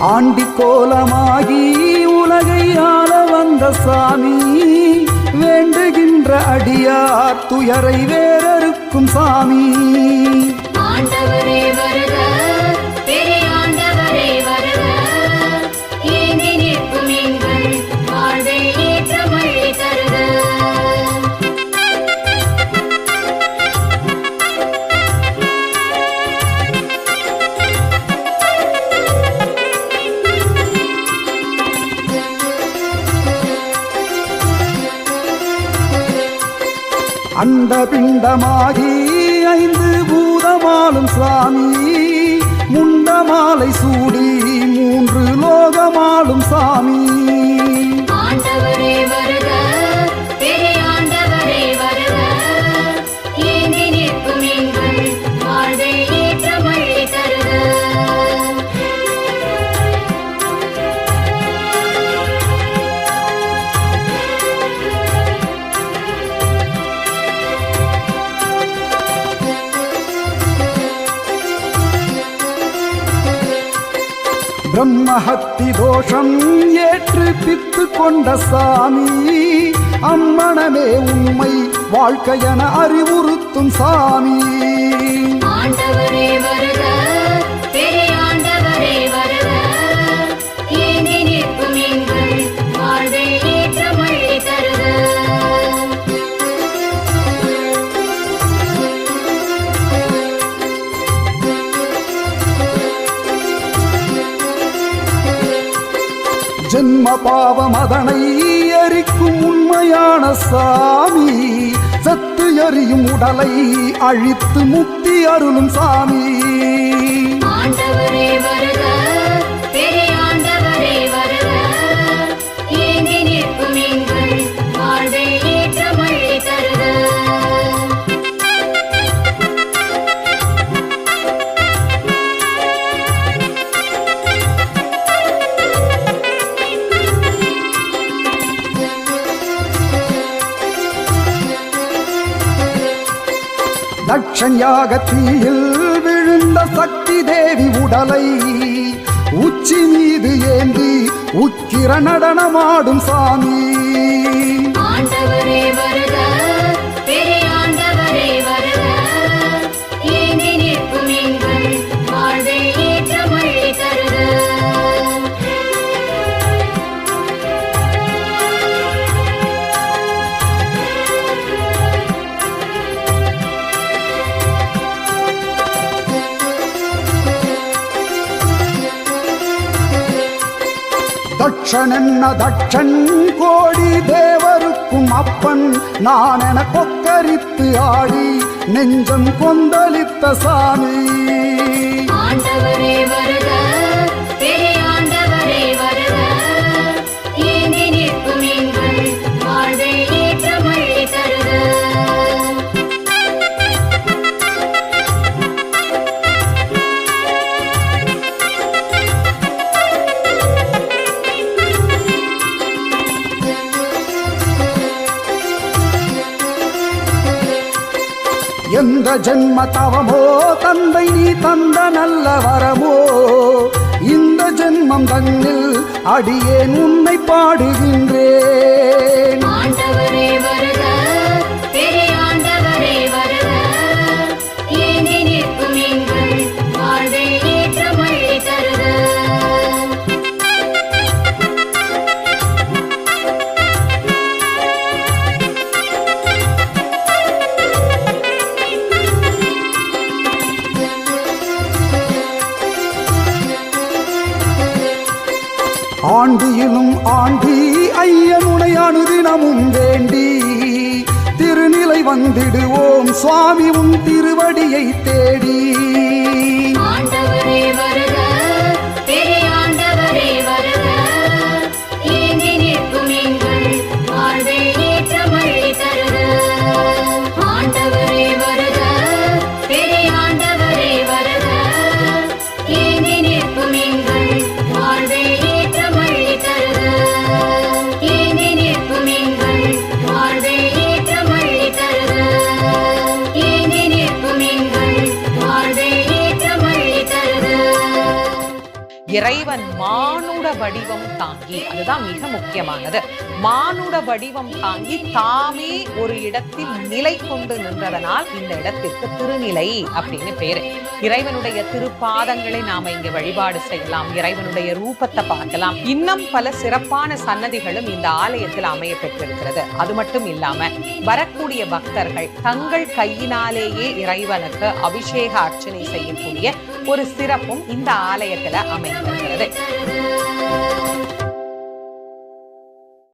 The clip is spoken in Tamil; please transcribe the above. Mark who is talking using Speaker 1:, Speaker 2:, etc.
Speaker 1: ஆண்டி கோலமாகி உலகை ஆள வந்த சாமி வேண்டுகின்ற அடியார் துயரை வேறறுக்கும் சாமி. அந்த பிண்டமாகி ஐந்து பூதமாலும் சாமி முண்டமாலை சூடி மூன்று லோகமாலும் சாமி. பிரம்மஹத்தி தோஷம் ஏற்று பித்து கொண்ட சாமி அம்மணமே உண்மை வாழ்க்கையென அறிவுறுத்தும் சாமி. ஜென்ம பாவம் அதனை எரிக்கும் உண்மையான சாமி. சத்து எறியும் உடலை அழித்து முக்தி அருளும் சாமி. தட்சன் யாகத்தீயில் விழுந்த சக்தி தேவி உடலை உச்சி மீது ஏந்தி உக்கிர நடனமாடும் சாமி.
Speaker 2: ஆண்டவரே வருக
Speaker 1: தட்சன் என்ன தட்சன் கோடி தேவருக்கும் அப்பன். நான் என கொக்கரித்து ஆடி நெஞ்சம் கொந்தளித்த சாமி.
Speaker 2: ஆண்டவரே வருக.
Speaker 1: எந்த ஜென்ம தவமோ தந்தை நீ தந்த நல்ல வரமோ? இந்த ஜென்மம் தன்னில் அடியேன் உன்னை பாடுகின்றேன் ஆண்டியிலும் ஆண்டி ஐயனுனை அனுதினமும் வேண்டி. திருநிலை வந்திடுவோம் சுவாமி உன் திருவடியை தேடி.
Speaker 2: இறைவன் மானுட வடிவம் தாங்கி அதுதான் மிக முக்கியமானது. மானுட வடிவம் தாங்கி தாமே ஒரு இடத்தில் நிலை கொண்டு நின்றதனால் இந்த இடத்திற்கு திருநிலை அப்படின்னு பேரு. இறைவனுடைய திருப்பாதங்களை நாம இங்க வழிபாடு செய்யலாம் இறைவனுடைய ரூபத்தை பார்க்கலாம். இன்னும் பல சிறப்பான சன்னதிகளும் இந்த ஆலயத்தில் அமைய பெற்றிருக்கிறது. அது மட்டும் இல்லாம வரக்கூடிய பக்தர்கள் தங்கள் கையினாலேயே இறைவனுக்கு அபிஷேக அர்ச்சனை செய்யக்கூடிய ஒரு சிறப்பும் இந்த ஆலயத்துல அமைந்திருக்கிறது.